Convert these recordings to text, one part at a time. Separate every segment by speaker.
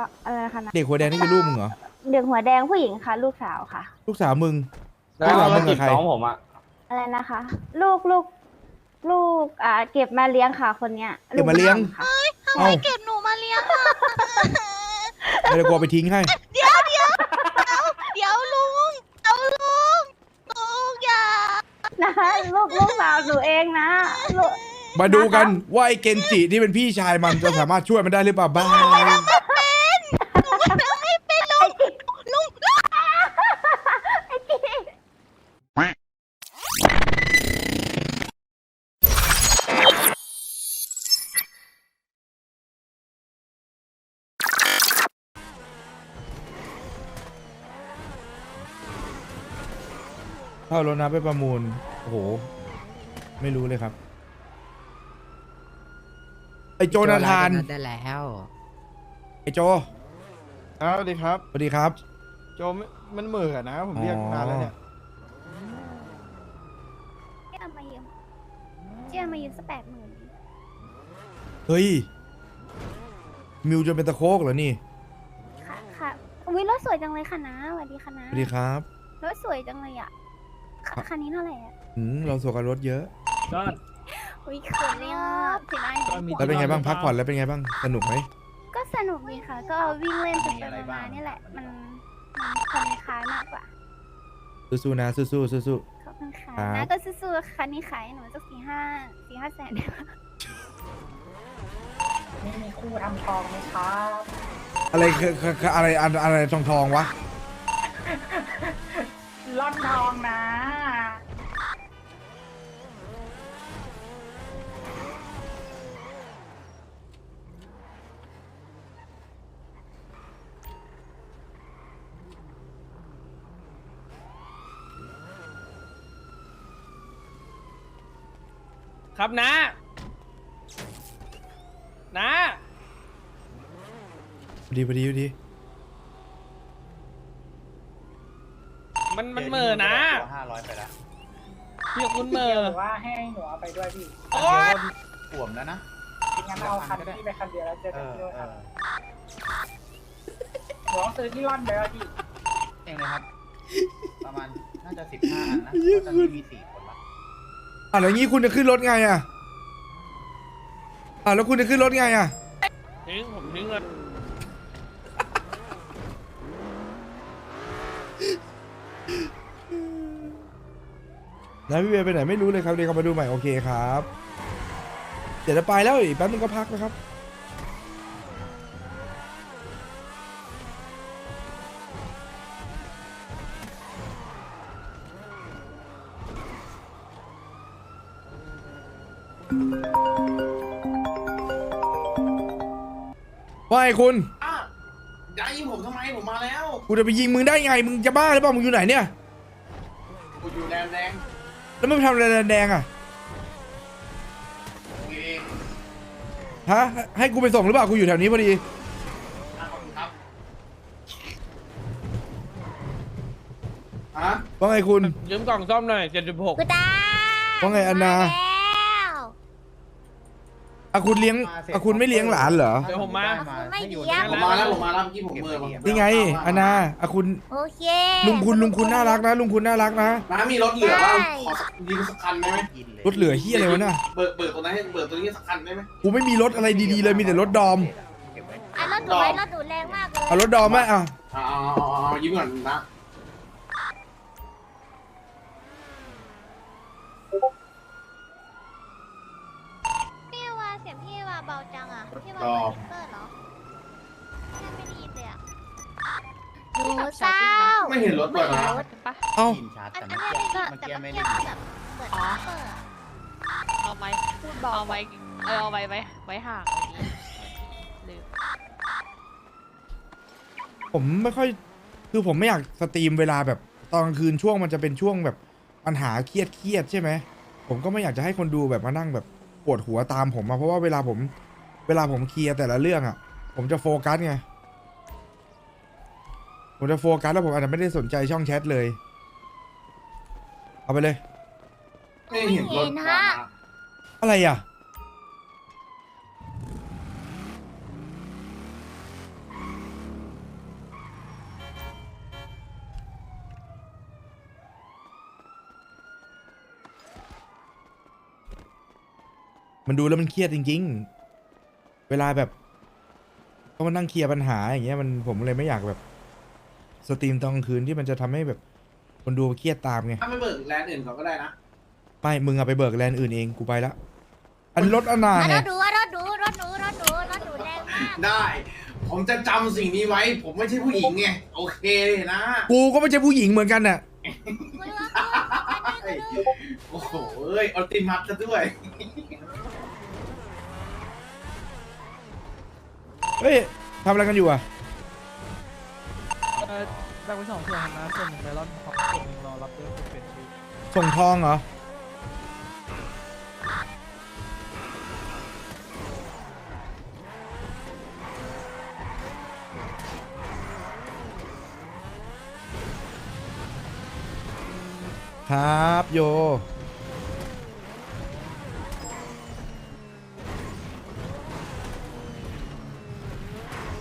Speaker 1: ค่ะอะไรนะคะนะ
Speaker 2: เด็กหัวแดงนี่คือลูกมึงเหรอ
Speaker 1: เด็กหัวแดงผู้หญิงค่ะ ลูกสาวค่ะ
Speaker 2: ลูกสาวมึง
Speaker 3: แล้ว
Speaker 2: ลูกสาวมึ
Speaker 3: มาง
Speaker 2: กั
Speaker 3: จี
Speaker 2: บบใคร
Speaker 3: น้องผมอะ
Speaker 1: อะไรนะคะ ลูกลูกลูกอ่าเก็บมาเลี้ยงค่ะคนเนี้ย
Speaker 2: เก็บมาเลี้ยง
Speaker 1: กบุญธรรค่ะ
Speaker 2: เอ้า
Speaker 4: เก็บหนูมาเลี้ยงอะ
Speaker 2: ไม่ได้กลัวไปทิ้งให้
Speaker 4: เดี๋ยวเดี๋ยวเดี๋ยวลุง เอาลุงลุงอย่า
Speaker 1: นะคะลูกลูกสาวหนูเองนะลูก
Speaker 2: มาดูกันว่าไอ้เกนจิที่เป็นพี่ชายมันจะสามารถช่วยมันได้หรือเปล่าบ้าง
Speaker 4: เข้า
Speaker 2: รถนะไปประมูล โอ้โห ไม่รู้เลยครับ ไอ้โจนาธาน
Speaker 5: ได้แล้ว
Speaker 2: ไอ้โจ
Speaker 6: ครับสวัสดีครับ
Speaker 2: สวัสดีครับ
Speaker 6: โจมมันเหม่อนะ ผมเรียกนานแล้วเนี่ย
Speaker 1: เจ้ามายืมเจ้ามายืมสักแปดหมื่น
Speaker 2: เฮ้ย มิวจนเป็นตะโคกเหรอนี่
Speaker 1: ค่ะค่ะอุ้ยรถสวยจังเลยค่ะนะสวัสดีค่ะนะ
Speaker 2: สวัสดีครับ
Speaker 1: รถสวยจังเลยอะ ค่ะ
Speaker 2: ครับ
Speaker 1: คันนี้เท่าไหร่อะ
Speaker 2: อืมเราสวกับรถเยอะ
Speaker 3: ก็
Speaker 1: อุ้ยเขินเลยอะเสียดาย
Speaker 3: ก็มี
Speaker 2: แล้วเป็นไงบ้างพักผ่อนแล้วเป็นไงบ้างสนุกไหม
Speaker 1: ก็สนุกดีค่ะ ก็วิ่งเล่นไปไปมาๆนี่แหละ มันมันคนคล้ายมากกว่า
Speaker 2: สู้ๆนะสู้ๆสู้
Speaker 1: ขอบคุณค่ะ
Speaker 2: ครับ
Speaker 1: นะก็สู้ๆคันนี้ขายให้หนูสักสี่ห้าสี่ห้าแสนได้ไหม
Speaker 7: ไม่มีคู่ทำทองไหมครับ
Speaker 2: ๆอะไรคือคือคืออะไรอะไรอะไรทองทองๆวะ
Speaker 7: ล่อนทองนะ
Speaker 3: ครับนะนะ
Speaker 2: พอดีพอดีพอดี
Speaker 3: มันมันเหม่อนะ
Speaker 8: ห้าร้อยไปแล้ว
Speaker 3: พี่คุณเหม่อ
Speaker 7: หรือว่าให้หนูเอาไปด้วยพี่
Speaker 3: โอ๊ย
Speaker 8: ป่วมแล้วนะ
Speaker 7: งั้นเอาคันพี่ไปคันเดียวแล้วเจอ
Speaker 8: เอ
Speaker 7: กัน
Speaker 8: อ
Speaker 7: ด้วย
Speaker 8: เอ
Speaker 7: ครับ
Speaker 8: อ
Speaker 7: หนูต้องซื้อที่ล่อนไปแล้วพี่
Speaker 8: เองเลยครับ ประมาณน่าจะสิบห้าอันนะเพราะตอนนี้มีสี่คนละ
Speaker 2: อะแล้วงี้คุณจะขึ้นรถไงอะอะแล้วคุณจะขึ้นรถไงอะ
Speaker 3: ทิ้งผมทิ้งเลย
Speaker 2: แล้วพี่เบียร์ไปไหนไม่รู้เลยครับเดี๋ยวเขามาดูใหม่โอเคครับ เดี๋ยวจะไปแล้วอีกแป๊บนึงก็พักนะครับว่าไงคุณ
Speaker 8: อะย้ายยิงผมทำไมผมมาแล้ว
Speaker 2: กูจะไปยิงมึงได้ไง มึงจะบ้าหรือเปล่า มึงอยู่ไหนเนี่ย
Speaker 8: กูอยู่แดนแดง
Speaker 2: แล้วมึงไปทำอะไรแดงๆอะ
Speaker 8: กูเอง
Speaker 2: ฮะให้กูไปส่งหรือเปล่ากูอยู่แถวนี้พอดี
Speaker 8: อะขอบคุณครับฮะ
Speaker 2: ว่าไงคุณ
Speaker 3: ยืมกล่องซ่อมหน่อยเจ็ดสิบหก
Speaker 4: กูตา
Speaker 2: ว่าไงอันนา
Speaker 4: แล้ว
Speaker 2: อะคุณเลี้ยงอะคุณไม่เลี้ยงหลานเหรอ
Speaker 3: เดี๋ยวผมมา
Speaker 8: ให้อยู่ในผมมาแล้วผมมาแล้วเมื่อกี้ผมเมื่อผม
Speaker 2: นี่ไงอันนาอะคุณ
Speaker 4: โอเค
Speaker 2: ลุงคุณลุงคุณน่ารักนะ ลุงคุณน่ารักนะ
Speaker 8: น้ามีรถเหลือบ้างขอสักยิงสักคันได้ไหม
Speaker 2: รถเหลือเฮียอะไรวะน่ะ
Speaker 8: เบิกเบิกตัวนั้นให้เบิกตัวนี้สักคันได้ไหม
Speaker 2: กูไม่มีรถอะไรดีๆเลยมีแต่รถดอม
Speaker 8: เก็บไว้
Speaker 4: อะรถดูดไว้รถดูดแรงมากเลย
Speaker 2: เอารถดอมไหมอะ
Speaker 8: เอาเอาเอาเอาเอายิ้มก่อนนะ
Speaker 4: พี่ว่าเสียงพี่ว่าเบา จังอะพี่ว่าเปิดสปีกเกอร์เหรอแค่ไม่ได้ยินเลยอะหนูเศร้า
Speaker 8: ไม่เห็นรถก่อนนะ
Speaker 2: เอ้า
Speaker 8: ยินชัด
Speaker 4: อัน
Speaker 8: แต่
Speaker 4: อัน
Speaker 8: เมื่อ
Speaker 4: เนี้ย
Speaker 8: กี้
Speaker 4: ได้ยิน
Speaker 8: เมื่อ
Speaker 4: แต่
Speaker 8: กี้
Speaker 4: เมื่อ
Speaker 8: ไม่
Speaker 4: กี้
Speaker 8: ได้ยิน
Speaker 4: แบบเปิดสปีกเกอร์อะ
Speaker 9: เอาไว้เอาไว้เออเอาไว้ไว้ไว้ห่างอย่างนี้ลืม
Speaker 2: ผมไม่ค่อยคือผมไม่อยากสตรีมเวลาแบบตอนกลางคืนช่วงมันจะเป็นช่วงแบบปัญหาเครียดเครียดๆใช่ไหมผมก็ไม่อยากจะให้คนดูแบบมานั่งแบบปวดหัวตามผมอะเพราะว่าเวลาผม เวลาผมเคลียร์แต่ละเรื่องอะ ผมจะโฟกัสไง ผมจะโฟกัสแล้วผมอาจจะไม่ได้สนใจช่องแชทเลย เอาไปเลย
Speaker 8: ไม่เห็นรถมา
Speaker 2: อะไรอะ มันดูแล้วมันเครียดจริง ๆ เวลาแบบต้องมานั่งเคลียร์ปัญหาอย่างเงี้ยมันผมเลยไม่อยากแบบสตรีมตอนกลางคืนที่มันจะทำให้แบบคนดูเครียดตามไง
Speaker 8: ถ้าไม่เบิกแลนด์อื่นเขาก็ได้นะ
Speaker 2: ไม่มึงอะไปเบิกแลนด์อื่นเองกูไปละ อันรถอนา
Speaker 4: อะ
Speaker 2: ไง
Speaker 4: รถดูอะรถดูรถดูรถดูรถดูแรงมาก
Speaker 8: ได้ ผมจะจำสิ่งนี้ไว้ ผมไม่ใช่ผู้หญิงไง โอเคนะ
Speaker 2: กูก็ไม่ใช่ผู้หญิงเหมือนกันน่ะ
Speaker 4: มึงรถดูอันนี้ก็ดู
Speaker 8: โอ้โหเอ้ยอัลติมัตซะด้วย
Speaker 2: เฮ้ยทำอะไรกันอยู่อะ
Speaker 6: เออแบ่งเป็นสองส่วนนะส่วนหนึ่งไมลอนของส่วนหนึ่งรอรับเรื่องเป็นชีวิต
Speaker 2: ส่งทองเหรอ ครับโย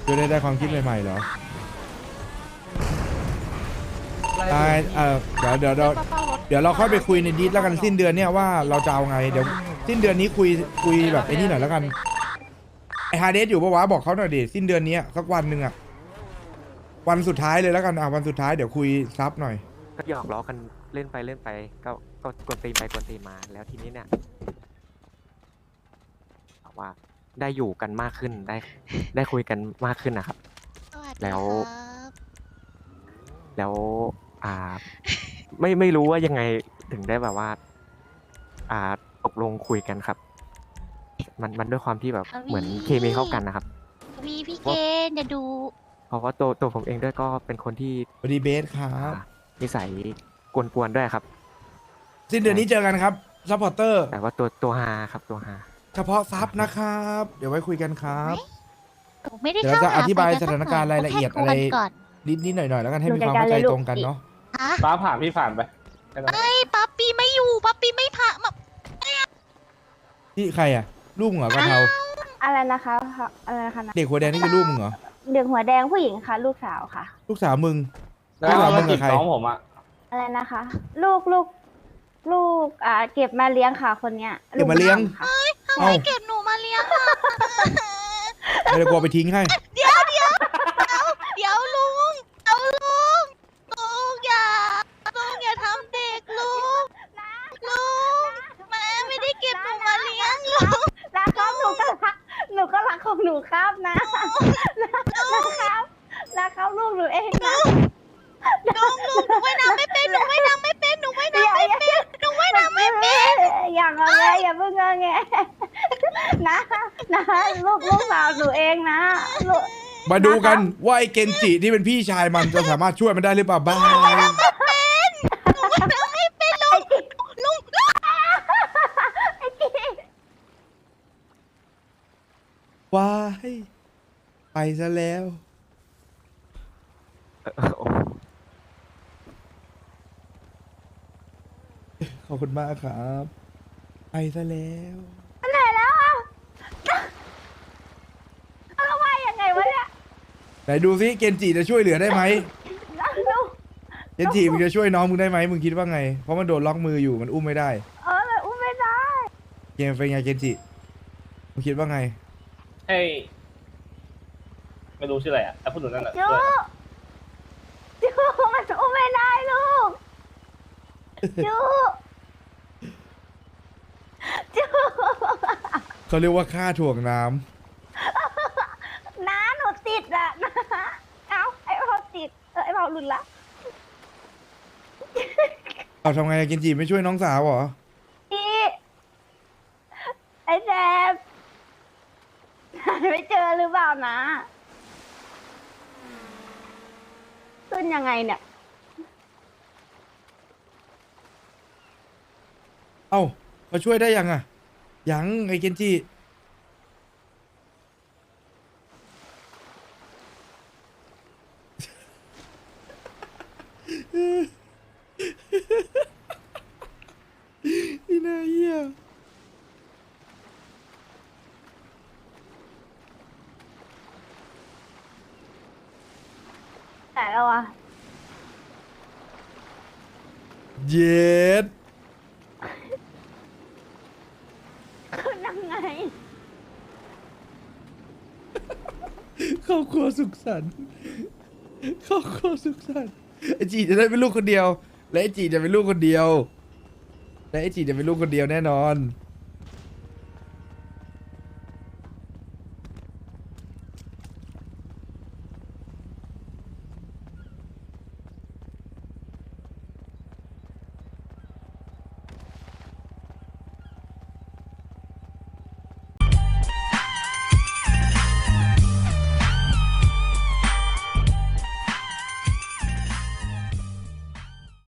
Speaker 2: จะได้ได้ความคิดใหม่ๆเหรอได้เออเดี๋ยวเดี๋ยวเดี๋ยวเดี๋ยวเราค่อยไปคุยในดีทแล้วกันสิ้นเดือนเนี่ยว่าเราจะเอาไงเดี๋ยวสิ้นเดือนนี้คุยคุยแบบไอ้นี่หน่อยแล้วกันไอฮาเดสอยู่ปะวะบอกเขาหน่อยดิสิ้นเดือนนี้สักวันหนึ่งอะวันสุดท้ายเลยแล้วกันอะวันสุดท้ายเดี๋ยวคุยซับหน่อย
Speaker 5: ก็หยอกล้อกันเล่นไปเล่นไปก็ก็กวนตีนไปกวนตีนมาแล้วทีนี้เนี่ยแบบว่า ได้อยู่กันมากขึ้นได้ ได้คุยกันมากขึ้นนะครับ
Speaker 4: สวัสดี
Speaker 5: แล้ว
Speaker 4: ครับ
Speaker 5: แล้วอ่า ไม่ไม่รู้ว่ายังไงถึงได้แบบว่า อ่าตกลงคุยกันครับ มันมันด้วยความที่แบบเหมือนเคมีเข้ากันนะครับ
Speaker 4: วีพี่เกณฑ์จะดู
Speaker 5: เพราะว่าตัวตัวผมเองด้วยก็เป็นคนที่
Speaker 2: สวัสดีเบสครับ
Speaker 5: อ่านิสัยกวนๆด้วยครับ
Speaker 2: สิ้นเดือนนี้เจอกันครับซัพพอร์เตอร์
Speaker 5: แต่ว่าตัวตัวฮาครับตัวฮา
Speaker 2: เฉพาะซับนะครับ เดี๋ยวไว้คุยกันครับ
Speaker 4: หนูไม่ได้
Speaker 2: เดี๋ยว
Speaker 4: เข้า
Speaker 2: จะ
Speaker 4: ห
Speaker 2: อธิบาย
Speaker 4: ใค
Speaker 2: สถานการณ์รายละเอียด
Speaker 4: แค่
Speaker 2: อะไร
Speaker 4: คุกันก่อน
Speaker 2: นิดนิดหน่อยหน่อยๆแล้วกันให้มีความเข้าใจตรงกันเนาะ
Speaker 4: ฮะ
Speaker 3: ฟ้าผ่านพี่ผ่านไปแค่นั้น
Speaker 4: เอ้ยป๊อปปี้ไม่อยู่ป๊อปปี้ไม่พามา
Speaker 2: ที่ใครอะลูกมึงเหรอกะเพรา
Speaker 1: อะไรนะคะอะไรนะคะนะ
Speaker 2: เด็กหัวแดงนี่คือลูกมึงเหรอ
Speaker 1: เด็กหัวแดงผู้หญิงค่ะ ลูกสาวค่ะ
Speaker 2: ลูกสาวมึง
Speaker 3: แล้ว
Speaker 2: ไม่หรอก
Speaker 3: มา
Speaker 2: มึงกับ
Speaker 3: จีบ
Speaker 2: ใคร
Speaker 3: น้องผมอะ
Speaker 1: อะไรนะคะ ลูกลูกลูกอ่าเก็บมาเลี้ยงค่ะคนเนี้ย
Speaker 2: เก็บมาเลี้ยง
Speaker 1: ลูกค่ะ
Speaker 2: เอ้า
Speaker 4: เก็บหนูมาเลี้ยงค่ะ
Speaker 2: ไม่ได้กลัวไปทิ้งให้
Speaker 4: เดี๋ยวเดี๋ยวเดี๋ยวลุงเอาลุงลุงอย่าลุงอย่าทำเด็กลุงลุงแม่ไม่ได้เก็บหนูมาเลี้ยงลุง
Speaker 1: รักครับหนูก็รักหนูก็รักของหนูครับนะนะครับนะครับลูกหนูเองนะ
Speaker 4: ลุงลุงหนูว่ายน้ำไม่เป็นหนูว่ายน้ำไม่เป็นหนูว่ายน้ำไม่เป็นหนูว่ายน้ำไม่เป็น
Speaker 1: อย่างเงยอย่าเพิ่งเงยแงนะนะลูกลูกสาวหนูเองนะลูก
Speaker 2: มาดูกันว่าไอ้เกนจิที่เป็นพี่ชายมันจะสามารถช่วยมันได้หรือเปล่าบ้าง
Speaker 4: ไม่เป็นลุงลุง
Speaker 2: ว้ายไปซะแล้ว
Speaker 5: เออโอ้
Speaker 2: ขอบคุณมากครับ ไปซะแล้ว
Speaker 1: ไหนแล้วอะเอาว่ายังไงวะเนี่ย
Speaker 2: ไหนดูซิเกนจิจะช่วยเหลือได้ไหม
Speaker 1: ลูก
Speaker 2: เกนจิมึงจะช่วยน้องมึงได้ไหมมึงคิดว่าไง เพราะมันโดนล็อกมืออยู่มันอุ้มไม่ได้
Speaker 1: เออเลยอุ้มไม่ได้
Speaker 2: เกมเป็นไงเกนจิมึงคิดว่าไง
Speaker 3: ให้ ไม่รู้ชื่ออะไรอะแต่พูดถึงนั่นแหละ
Speaker 1: จูจูมันอุ้มไม่ได้ลูกจูจู
Speaker 2: เขาเรียกว่าค่าถ่วงน้ำ
Speaker 1: น้าหนูติดอะนะเอ้าไอ้พอติดเออไอ้พอหลุดละ
Speaker 2: เอาทำไงเกนจิไม่ช่วยน้องสาวเหรอ
Speaker 1: พี่ไอ้แซมหาไม่เจอหรือเปล่านะขึ้นยังไงเนี่ย
Speaker 2: เอ้าเขาช่วยได้ยังอะ ยังไอ้เกนจินี่นาเหี้ย
Speaker 1: แต่แล้วอะ
Speaker 2: เย็
Speaker 1: ขึ้นยังไง
Speaker 2: ครอบครัวสุขสันต์ครอบครัวสุขสันต์ไอจีจะได้เป็นลูกคนเดียว และไอจีจะเป็นลูกคนเดียว และไอจีจะเป็นลูกคนเดียวแน่นอน